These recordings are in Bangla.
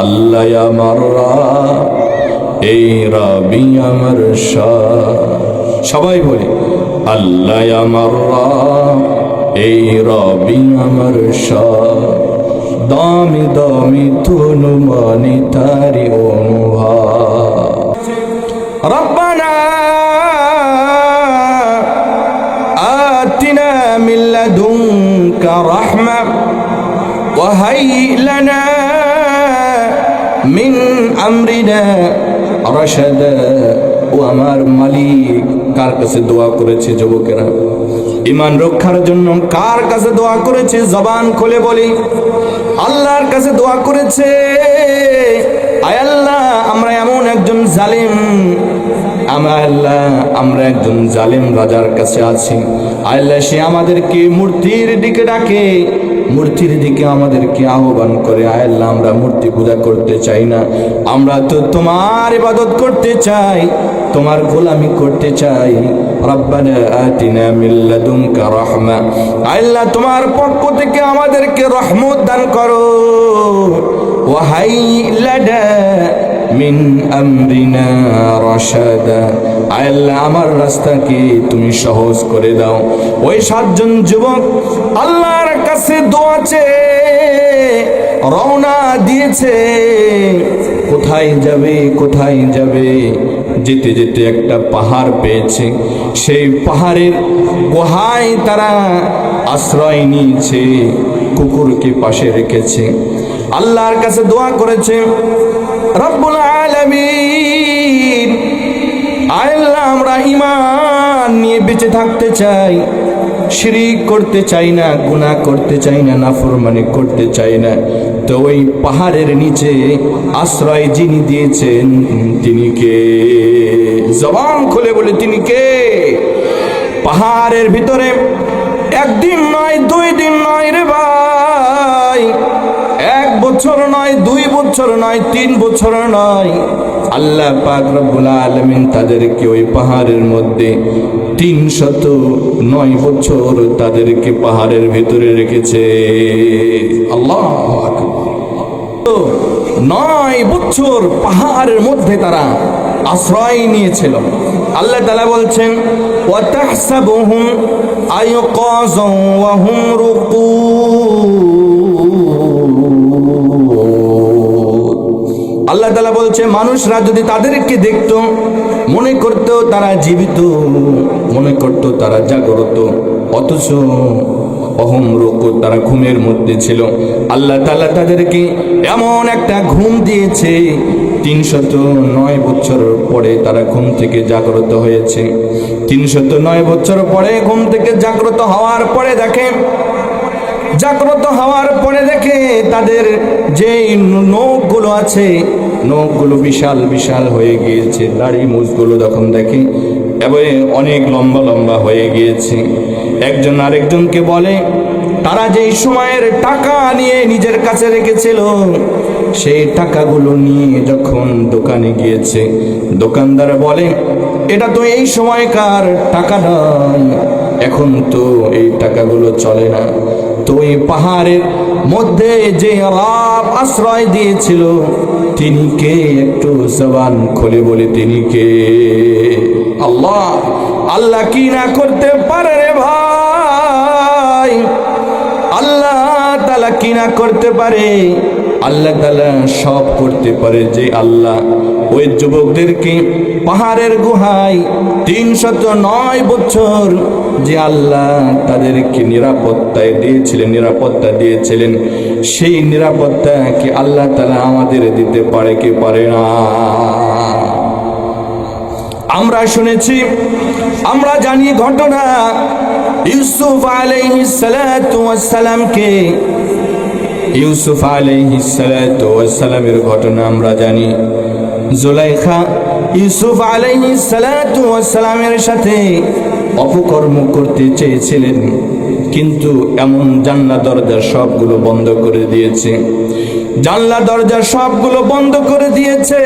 আল্লাহ আমার রব, এই রবি আমার শাহ সবাই বলি আল্লাহ আমার রব, এই রবি আমার শাহ দামি দামি তুনু মানি তারি অনুভব ربنا آتنا من لدنك رحمة وهيئ لنا মিন আমরিনা রশাদা, ও আমার মালিক, কার কাছে দোয়া করেছে যুবকেরা? ইমান রক্ষার জন্য কার কাছে দোয়া করেছে? জবান খুলে বলি। আল্লাহর কাছে দোয়া করেছে। আয় আল্লাহ, আমরা এমন একজন জালিম। আমার আল্লাহ, আমরা একজন জালিম রাজার কাছে আছি। আল্লাহ, সে আমাদেরকে মূর্তির দিকে ডাকে। মূর্তির দিকে আমাদেরকে আহ্বান করে, আয় আল্লাহ, আমরা মূর্তি পূজা করতে চাই না। আমরা তো তোমার ইবাদত করতে চাই, তোমার গোলামি করতে চাই। রব্বানা আতিনা মিন লাদুনকা রাহমা। আল্লাহ, তোমার পক্ষ থেকে আমাদেরকে রহমত দান করো। ওয়াহাই লাদা মিন আমরিনা রশাদা। আল্লাহ, আমার রাস্তাকে তুমি সহজ করে দাও। ওই সাতজন যুবক আল্লাহর কাছে দোয়াছে রওনা দিয়েছে। কোথায় যাবে কোথায় যাবে? যেতে যেতে একটা পাহাড় পেয়েছে। সেই পাহাড়ের গুহায় তারা আশ্রয় নিয়েছে, কুকুরকে পাশে রেখেছে। আল্লাহর কাছে দোয়া করেছে, রব্বুল আলামিন ইমান নিয়ে বেঁচে থাকতে চাই। শিরিক করতে চাই না, গুনাহ করতে চাই না, নাফরমানি করতে চাই না। তো ওই পাহাড়ের নিচে আশ্রয় যিনি দিয়েছেন, তিনি কে? জবান খুলে বলে, তিনি কে? পাহাড়ের ভিতরে একদিন নয়, দুই দিন নয় রে ভাই। এক বছর নয়, দুই বছর নয়, তিন বছর নয়। আল্লাহ পাক রব্বুল আলামিন তাদেরকে ওই পাহাড়ের মধ্যে তিন শত নয় বছর তাদেরকে পাহাড়ের ভিতরে রেখেছে। আল্লাহ নয় বছর পাহাড়ের মধ্যে তারা আশ্রয় নিয়েছিল। আল্লাহ তালা বলছেন ওয়াতাহসাবুহুম আইকাযান ওয়া হুম বলছে, মানুষরা যদি তাদেরকে দেখত, মনে করত তারা জীবিত, মনে করতো তারা জাগ্রত, অথচ অহম রোগ তারা ঘুমের মধ্যে ছিল। আল্লাহ তালা তাদেরকে এমন একটা ঘুম দিয়েছে, তিনশত নয় বছর পরে তারা ঘুম থেকে জাগ্রত হয়েছে। তিনশত নয় বছর পরে ঘুম থেকে জাগ্রত হওয়ার পরে দেখে, জাগ্রত হওয়ার পরে দেখে তাদের যে নখগুলো আছে নখগুলো বিশাল বিশাল হয়ে গিয়েছে। দাড়ি মুজগুলো যখন দেখে, এবারে অনেক লম্বা লম্বা হয়ে গিয়েছে। একজন আরেকজনকে বলে, তারা যেই সময়ের টাকা নিয়ে নিজের কাছে রেখেছিল, সেই টাকাগুলো নিয়ে যখন দোকানে গিয়েছে, দোকানদার বলে, এটা তো এই সময়কার টাকা নয়। এখন তো এই টাকাগুলো চলে না। তো এই পাহাড়ের মধ্যে যে রাব আশ্রয় দিয়েছিল তিনি কে একটু জবান খুলে বলে তিনি কে আল্লাহ আল্লাহ কি না করতে পারে রে ভাই? আল্লাহ তালা কি না করতে পারে? আল্লাহ তালা সব করতে পারে যে আল্লাহ। ওই যুবকদেরকে পাহাড়ের গুহায় তিনশত নয় বছর যে আল্লাহ তাদেরকে নিরাপত্তায় দিয়েছিলেন, নিরাপত্তা দিয়েছিলেন, সেই নিরাপত্তা কি আল্লাহ তালা আমাদের দিতে পারে কি পারে না? আমরা শুনেছি, আমরা জানি ঘটনা। ইউসুফ আলাইহিস সালাতু ওয়াস সালামকে ইউসুফ আলাইহিস সালাতু ওয়াস সালামের ঘটনা আমরা জানি। জুলাইখা ইউসুফ আলাইহিস সালাতু ওয়াস সালামের সাথে অপকর্ম করতে চেয়েছিলেন, কিন্তু এমন জানলা দরজা সবগুলো বন্ধ করে দিয়েছে। জানলা দরজা সবগুলো বন্ধ করে দিয়েছে।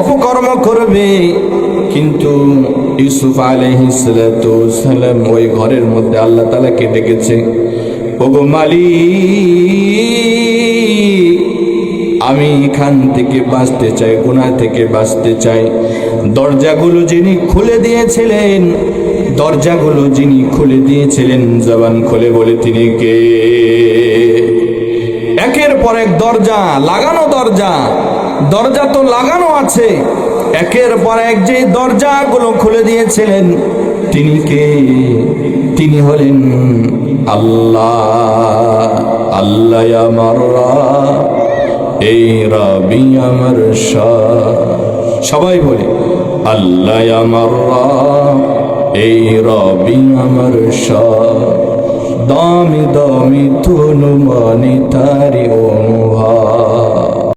অপকর্ম করবে, কিন্তু ইউসুফ আলহিসাম ওই ঘরের মধ্যে আল্লাহ তালাকে ডেকেছে। ওগো মালিক! আমি এখান থেকে বাঁচতে চাই গুনাহ থেকে বাঁচতে চাই। দরজাগুলো যিনি খুলে দিয়েছিলেন, দরজাগুলো যিনি খুলে দিয়েছিলেন, জবান খুলে বলে তিনি কে? একের পর এক দরজা, লাগানো দরজা। দরজা তো লাগানো আছে। একের পর এক যে দরজাগুলো খুলে দিয়েছিলেন, তিনি কে? তিনি হলেন আল্লাহ। আল্লাহ আমার এই রবি আমার সবাই বলে, আল্লাহ আমার এই রবি আমার দামি দামি তুনু মানি তারি অনুভব